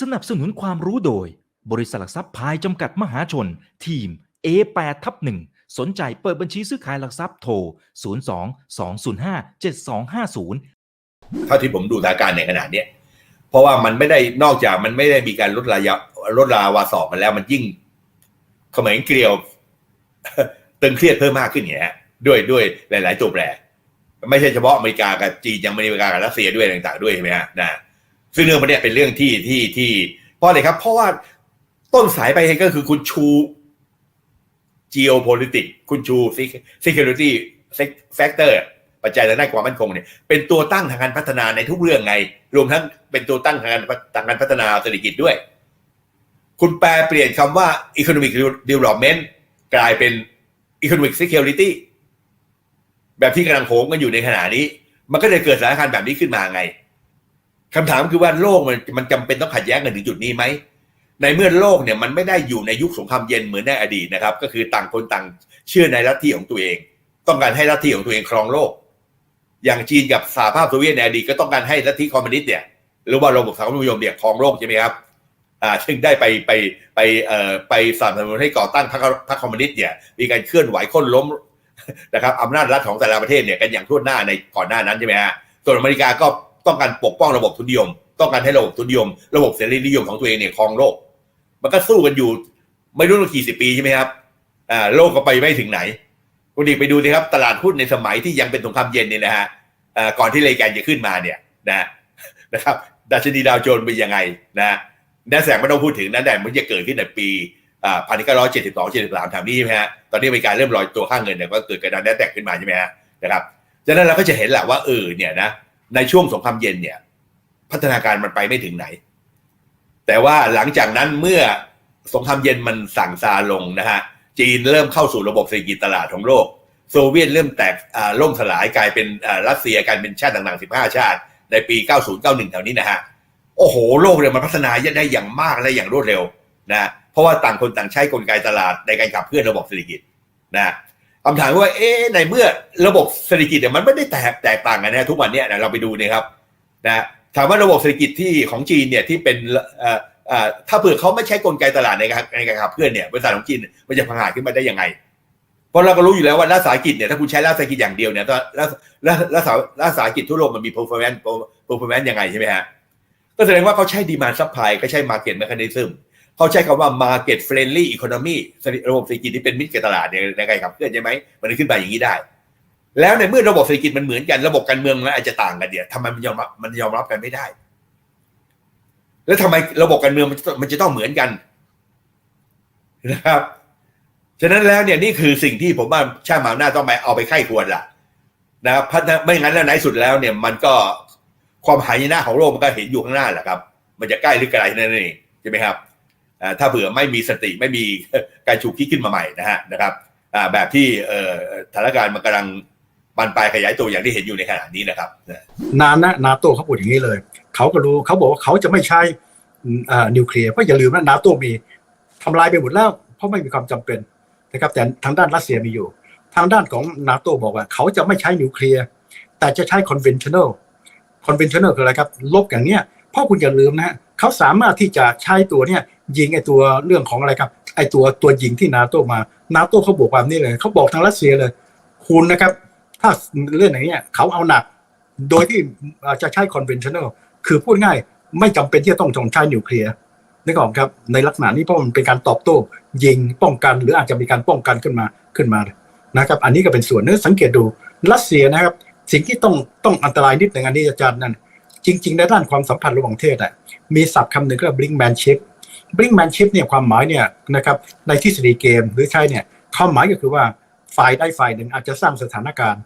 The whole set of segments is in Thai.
สนับสนุนความรู้โดย บริษัทหลักทรัพย์พายจำกัดมหาชน ทีม A8 ทับ1สนใจเปิดบัญชีซื้อขายหลักทรัพย์โทร 02 205 7250 เท่าที่ผมดูสถานการณ์ในขณะเนี้ยเพราะว่ามันไม่ได้นอกจากมันไม่ได้มีการลดระยะลดราวาสอบมันแล้วมันยิ่งเขมรเกลียวตึงเครียดเพิ่มมากขึ้นเนี่ยด้วยด้วยหลาย ๆ ตัวแปร ไม่ใช่เฉพาะอเมริกากับจีนยังอเมริกากับรัสเซียด้วยต่าง ๆ ด้วยใช่ไหมฮะนะ ซึ่งเรื่องมันเนี่ยเป็นเรื่องที่ที่ที่เพราะอะไรครับ เพราะว่าต้นสายไปเหตุก็คือคุณชู geopolitics คุณชู security factor ปัจจัยทางด้านความมั่นคงเนี่ยเป็นตัวตั้งทางการพัฒนาในทุกเรื่องไง รวมทั้งเป็นตัวตั้งทางการทางการพัฒนาเศรษฐกิจด้วย คุณแปลเปลี่ยนคำว่า economic development กลายเป็น economic security แบบที่กำลังโหมกันอยู่ในขณะนี้ มันก็เลยเกิดสถานการณ์แบบนี้ขึ้นมาไง คำถามคือว่าโลกมันมันจำเป็นต้องขัดแย้งกันถึงจุดนี้ไหมในเมื่อโลกเนี่ยมันไม่ได้อยู่ในยุคสงครามเย็นเหมือนในอดีตนะครับ ก็คือต่างคนต่างเชื่อในลัทธิของตัวเอง ต้องการให้ลัทธิของตัวเองครองโลก อย่างจีนกับสหภาพโซเวียตในอดีตก็ต้องการให้ลัทธิคอมมิวนิสต์เนี่ยหรือว่าระบบสังคมนิยมเนี่ยครองโลกใช่ไหมครับอ่าซึ่งได้ไปไปไปเอ่อไปสนับสนุนให้ก่อตั้งพรรคพรรคคอมมิวนิสต์เนี่ยมีการเคลื่อนไหวค้นล้มนะครับอำนาจรัฐของแต่ละประเทศเนี่ยกันอย่างทั่วหน้าในก่อนหน้านั้นใช่ไหมฮะส่วนอเมริกาก็ ต้องการปกป้องระบบทุนนิยม ต้องการให้ระบบทุนนิยม ระบบเสรีนิยมของตัวเองเนี่ยครองโลก มันก็สู้กันอยู่ ไม่รู้กี่สิบปีใช่ไหมครับอ่าโลกก็ไปไม่ถึงไหน คุณอีกไปดูสิครับ ตลาดหุ้นในสมัยที่ยังเป็นสงครามเย็นเนี่ยนะฮะอ่าก่อนที่เลแกนจะขึ้นมาเนี่ยนะนะครับดัชนีดาวโจนส์เป็นยังไงนะนัแสงไม่ต้องพูดถึงนั่นแต่มันจะเกิดขึ้นในปีอ่าพันเก้าร้อยเจ็ดสิบสองเจ็ดสิบสามแถวนี้ใช่ไหมฮะ ตอนนี้มริการเริ่มลอยตัวค่างเงินเนี่ยก็เกิดกระดานแนแตกขึ้นมาใช่ไหมฮะนะครับดังนั้นเราก็จะเห็นแหละว่าเออเนี่ยนะ ในช่วงสงครามเย็นเนี่ย พัฒนาการมันไปไม่ถึงไหน แต่ว่าหลังจากนั้นเมื่อสงครามเย็นมันสั่งซาลงนะฮะจีนเริ่มเข้าสู่ระบบเศรษฐกิจตลาดของโลก โซเวียตเริ่มแตกอ่าล่มสลายกลายเป็นอ่ารัสเซียกลายเป็นชาติต่างๆ 15 ชาติ ในปี 90 91 แถวนี้นะฮะโอ้โห โลกเนี่ยมันพัฒนาได้อย่างมากและอย่างรวดเร็วนะเพราะว่าต่างคนต่างใช้กลไกตลาดในการขับเคลื่อนระบบเศรษฐกิจนะ คำถามว่าเอ๊ะในเมื่อระบบเศรษฐกิจเนี่ยมันไม่ได้แตกแตกต่างกันนะทุกวันเนี่ยนะเราไปดูนะครับนะถามว่าระบบเศรษฐกิจที่ของจีนเนี่ยที่เป็นอ่อเอ่อถ้าเผื่อเขาไม่ใช้กลไกตลาดในการในการขับเคลื่อนเนี่ยบริษัทของจีนมันจะพังหาขึ้นมาได้ยังไง เพราะเราก็รู้อยู่แล้วว่ารัฐสาหกิจเนี่ยถ้าคุณใช้รัฐสาหกิจอย่างเดียวเนี่ยรัฐรัฐรัฐรัฐสาหกิจทั่วโลกมันมี performance performance ยังไงใช่ไหมฮะก็แสดงว่าเขาใช้ดีมานซัพพลายเขาใช้มาเก็ตแมคานิซึมเขาใช้คำว่า market friendly economy ระบบเศรษฐกิจที่เป็นมิตรกับตลาดเนี่ยในการขับเคลื่อนใช่ไหมมันขึ้นไปอย่างนี้ได้ แล้วในเมื่อระบบเศรษฐกิจมันเหมือนกันระบบการเมืองมันอาจจะต่างกันเนี่ยทำไมมันยอมรับมันยอมรับกันไม่ได้ แล้วทำไมระบบการเมืองมันมันจะต้องเหมือนกันนะครับฉะนั้นแล้วเนี่ยนี่คือสิ่งที่ผมว่าชาติมหาอำนาจต้องไปเอาไปไข้ควรล่ะนะครับไม่งั้นแล้วในสุดแล้วเนี่ยมันก็ความหายนะของโลกมันก็เห็นอยู่ข้างหน้าแหละครับ มันจะใกล้หรือไกลนั่นเองใช่ไหมครับ ถ้าเผื่อไม่มีสติไม่มีการฉุกคิดขึ้นมาใหม่นะฮะนะครับแบบที่สถานการณ์มันกำลังบานปลายขยายตัวอย่างที่เห็นอยู่ในขณะนี้นะครับนานนะนาโต้เขาพูดอย่างนี้เลย เขาก็รู้เขาบอกว่าเขาจะไม่ใช้นิวเคลียร์เพราะอย่าลืมนะนาโต้มีทำลายไปหมดแล้ว เพราะไม่มีความจำเป็นนะครับ แต่ทางด้านรัสเซียมีอยู่ ทางด้านของนาโต้บอกว่า เขาจะไม่ใช้นิวเคลียร์แต่จะใช้ conventional conventional คืออะไรครับ ลบอย่างเนี้ยเพราะคุณอย่าลืมนะฮะ เขาสามารถที่จะใช้ตัวเนี้ยยิงไอตัวเรื่องของอะไรครับ ไอตัวตัวยิงที่นาโต้มานาโต้เขาบอกความนี้เลยเขาบอกทางรัสเซียเลย คุณนะครับ ถ้าเรื่องอย่างเนี้ยเขาเอาหนัก โดยที่จะใช้ conventional คือพูดง่ายไม่จำเป็นที่จะต้องใช้นิวเคลียร์นึกออกครับในลักษณะนี้เพราะมันเป็นการตอบโต้ ยิงป้องกัน หรืออาจจะมีการป้องกันขึ้นมาขึ้นมานะครับ อันนี้ก็เป็นส่วนนึงสังเกตดูรัสเซียนะครับ สิ่งที่ต้องต้องอันตรายนิดหนึ่งอันนี้อาจารย์นั่น จริง ๆ ในด้านความสัมพันธ์ระหว่างประเทศอะมีศัพท์คำหนึ่งก็เรียก brinkmanship brinkmanship เนี่ยความหมายเนี่ยนะครับในทฤษฎีเกมหรือใช่เนี่ยความหมายก็คือว่าฝ่ายใดฝ่ายหนึ่งอาจจะสร้างสถานการณ์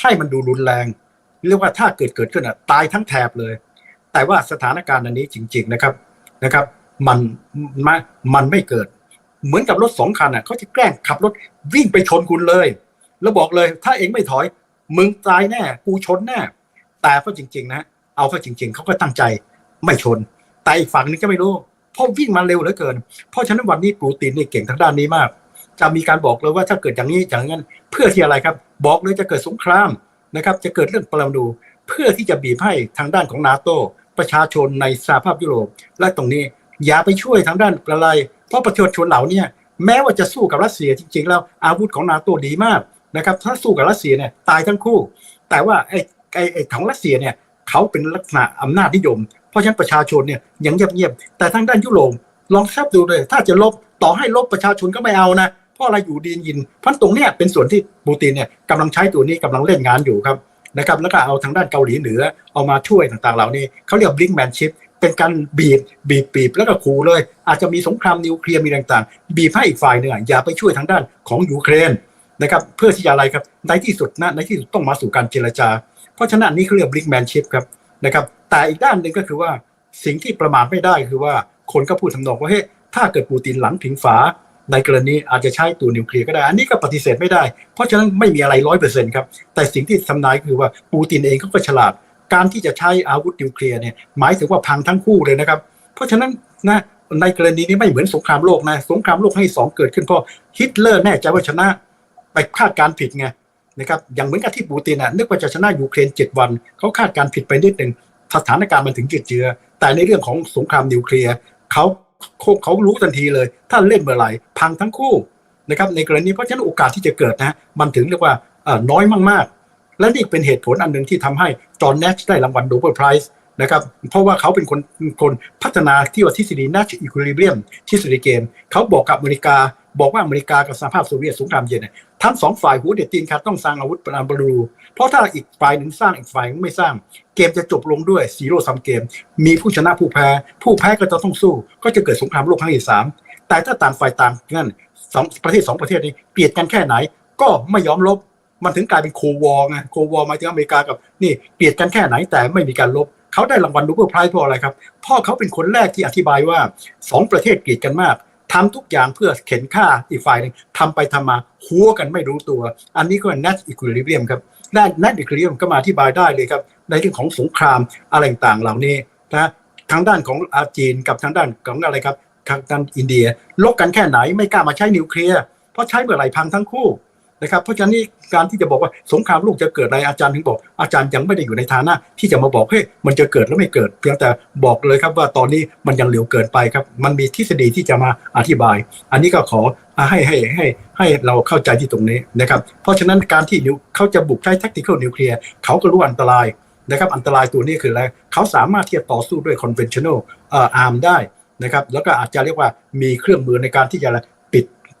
ให้มันดูรุนแรง เรียกว่าถ้าเกิดเกิดขึ้นอะตายทั้งแถบเลย แต่ว่าสถานการณ์อันนี้จริง ๆนะครับนะครับ มันมันมันไม่เกิด เหมือนกับรถสองคันอะเขาจะแกล้งขับรถวิ่งไปชนคุณเลย แล้วบอกเลย ถ้าเองไม่ถอย มึงตายแน่กูชนแน่แต่ก็จริง ๆ นะ เอาก็จริง ๆเขาก็ตั้งใจไม่ชน แต่อีกฝั่งนึงก็ไม่รู้เพราะวิ่งมาเร็วเหลือเกิน เพราะฉะนั้นวันนี้ปูตินนี่เก่งทางด้านนี้มาก จะมีการบอกเลยว่าถ้าเกิดอย่างนี้อย่างนั้น เพื่อที่อะไรครับ บอกเลยจะเกิดสงครามนะครับ จะเกิดเรื่องปรมาณูเพื่อที่จะบีบให้ทางด้านของนาโตประชาชนในสหภาพยุโรปและตรงนี้อย่าไปช่วยทางด้านอะไร เพราะประชาชนเหล่านี้แม้ว่าจะสู้กับรัสเซียจริง ๆ แล้วอาวุธของนาโตดีมากนะครับ ถ้าสู้กับรัสเซียเนี่ยตายทั้งคู่ แต่ว่าไอ้ไอ้ของรัสเซียเนี่ย เขาเป็นลักษณะอำนาจนิยม เพราะฉะนั้นประชาชนเนี่ยยังเงียบๆแต่ทางด้านยุโรปลองแทบดูเลย ถ้าจะลบต่อให้ลบประชาชนก็ไม่เอานะเพราะอะไรอยู่ดียินพราะตรงเนี้ยเป็นส่วนที่ปูตินเนี่ยกำลังใช้ตัวนี้กำลังเล่นงานอยู่ครับนะครับแล้วก็เอาทางด้านเกาหลีเหนือเอามาช่วยต่างๆ เหล่านี้เขาเรียกบลิงแมนชิพเป็นการบีบบีบบีบแล้วก็ขู่เลย อาจจะมีสงครามนิวเคลียร์มีต่างๆ บีบให้อีกฝ่ายหนึ่งอะอย่าไปช่วยทางด้านของยูเครน นะครับ เพื่อที่จะอะไรครับในที่สุดนะในที่สุดต้องมาสู่การเจรจา เพราะฉะนั้นนี้เขาเรียกบลิงแมนชิพครับนะครับ แต่อีกด้านหนึ่งก็คือว่าสิ่งที่ประมาทไม่ได้คือว่าคนก็พูดทำนองว่าเฮ้ยถ้าเกิดปูตินหลังผิงฝาในกรณีอาจจะใช้ตัวนิวเคลียร์ก็ได้ อันนี้ก็ปฏิเสธไม่ได้ เพราะฉะนั้นไม่มีอะไรร้อยเปอร์เซ็นต์ครับ แต่สิ่งที่ทำนายคือว่าปูตินเองเขาก็ฉลาด การที่จะใช้อาวุธนิวเคลียร์เนี่ยหมายถึงว่าพังทั้งคู่เลยนะครับ เพราะฉะนั้นนะในกรณีนี้ไม่เหมือนสงครามโลกนะ สงครามโลกให้สองเกิดขึ้นเพราะฮิตเลอร์แน่ใจว่าชนะ ไปคาดการผิดไงนะครับอย่างเหมือนกับที่ปูตินน่ะนึกว่าจะชนะยูเครนเจ็ดวันเขาคาดการผิดไปนิดหนึ่งสถานการณ์มันถึงจืดเจือ แต่ในเรื่องของสงครามนิวเคลียร์เขาเขาเขารู้ทันทีเลย ถ้าเล่นเมื่อไหร่พังทั้งคู่นะครับในกรณีเพราะฉะนั้นโอกาสที่จะเกิดนะมันถึงเรียกว่าน้อยมากๆ และนี่เป็นเหตุผลอันหนึ่งที่ทำให้จอห์นแนชได้รางวัลโนเบิลไพรส์นะครับเพราะว่าเขาเป็นคนคนพัฒนาที่ว่าทฤษฎี Nash Equilibrium ทฤษฎีเกมเขาบอกกับอเมริกา บอกว่าอเมริกากับสหภาพโซเวียตสงครามเย็นเนี่ยทั้งสองฝ่ายหัวเด็ดตีนขาดต้องสร้างอาวุธปราณบรูเพราะถ้าอีกฝ่ายหนึ่งสร้างอีกฝ่ายไม่สร้าง เกมจะจบลงด้วยซีโร่ซัมเกม มีผู้ชนะผู้แพ้ ผู้แพ้ก็จะต้องสู้ ก็จะเกิดสงครามโลกครั้งที่สามแต่ถ้าต่างฝ่ายต่างนั่นสองประเทศสองประเทศนี้เกลียดกันแค่ไหน ก็ไม่ยอมลบมันถึงกลายเป็นโควอร์ไงโควอร์หมายถึงอเมริกากับนี่เกลียดกันแค่ไหนแต่ไม่มีการลบเขาได้รางวัลนูเบิลไพรส์เพราะอะไรครับพ่อเขาเป็นคนแรกที่อธิบายว่าสองประเทศเกลียดกันมาก ทำทุกอย่างเพื่อเข็นฆ่าอีกฝ่ายหนึ่งทำไปทำมาหัวกันไม่รู้ตัว อันนี้ก็เป็น net equilibrium ครับ net equilibrium ก็มาอธิบายได้เลยครับ ในเรื่องของสงครามอะไรต่างเหล่านี้นะทางด้านของอาจีนกับทางด้านของอะไรครับทางด้านอินเดียลบกันแค่ไหนไม่กล้ามาใช้นิวเคลียร์เพราะใช้เมื่อไหร่พังทั้งคู่ นะครับเพราะฉะนั้นการที่จะบอกว่าสงครามโลกจะเกิดอะไรอาจารย์ถึงบอกอาจารย์ยังไม่ได้อยู่ในฐานะ ที่จะมาบอกเฮ้ยมันจะเกิดแล้วไม่เกิด เพียงแต่บอกเลยครับว่าตอนนี้มันยังเร็วเกินไปครับ มันมีทฤษฎีที่จะมาอธิบาย อันนี้ก็ขอให้ให้ให้ให้เราเข้าใจที่ตรงนี้นะครับ เพราะฉะนั้นการที่นิวเขาจะบุกใช้ tactical นิวเคลียร์เขาก็รู้อันตรายนะครับ อันตรายตัวนี้คืออะไรเขาสามารถที่จะต่อสู้ด้วย conventional อ่อ arm ได้นะครับแล้วก็อาจจะเรียกว่ามีเครื่องมือในการที่จะ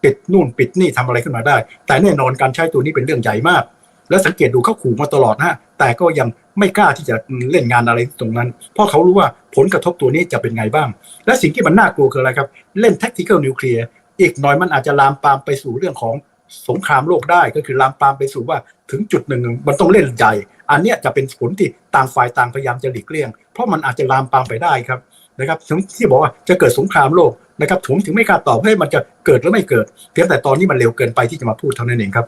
ปิดนู่นปิดนี่ทำอะไรขึ้นมาได้ แต่แน่นอนการใช้ตัวนี้เป็นเรื่องใหญ่มาก และสังเกตดูเขาขู่มาตลอดนะแต่ก็ยังไม่กล้าที่จะเล่นงานอะไรตรงนั้น เพราะเขารู้ว่าผลกระทบตัวนี้จะเป็นไงบ้าง และสิ่งที่มันน่ากลัวคืออะไรครับ เล่น tactical nuclear อีกหน่อยมันอาจจะลามปามไปสู่เรื่องของสงครามโลกได้ก็คือลามปามไปสู่ว่าถึงจุดหนึ่งมันต้องเล่นใหญ่ อันนี้จะเป็นผลที่ต่างฝ่ายต่างพยายามจะหลีกเลี่ยง เพราะมันอาจจะลามปามไปได้ครับนะครับถึงที่บอกว่าจะเกิดสงครามโลก นะครับผมถึงไม่กล้าตอบให้มันจะเกิดหรือไม่เกิดเพียงแต่ตอนนี้มันเร็วเกินไปที่จะมาพูดเท่านั้นเองครับ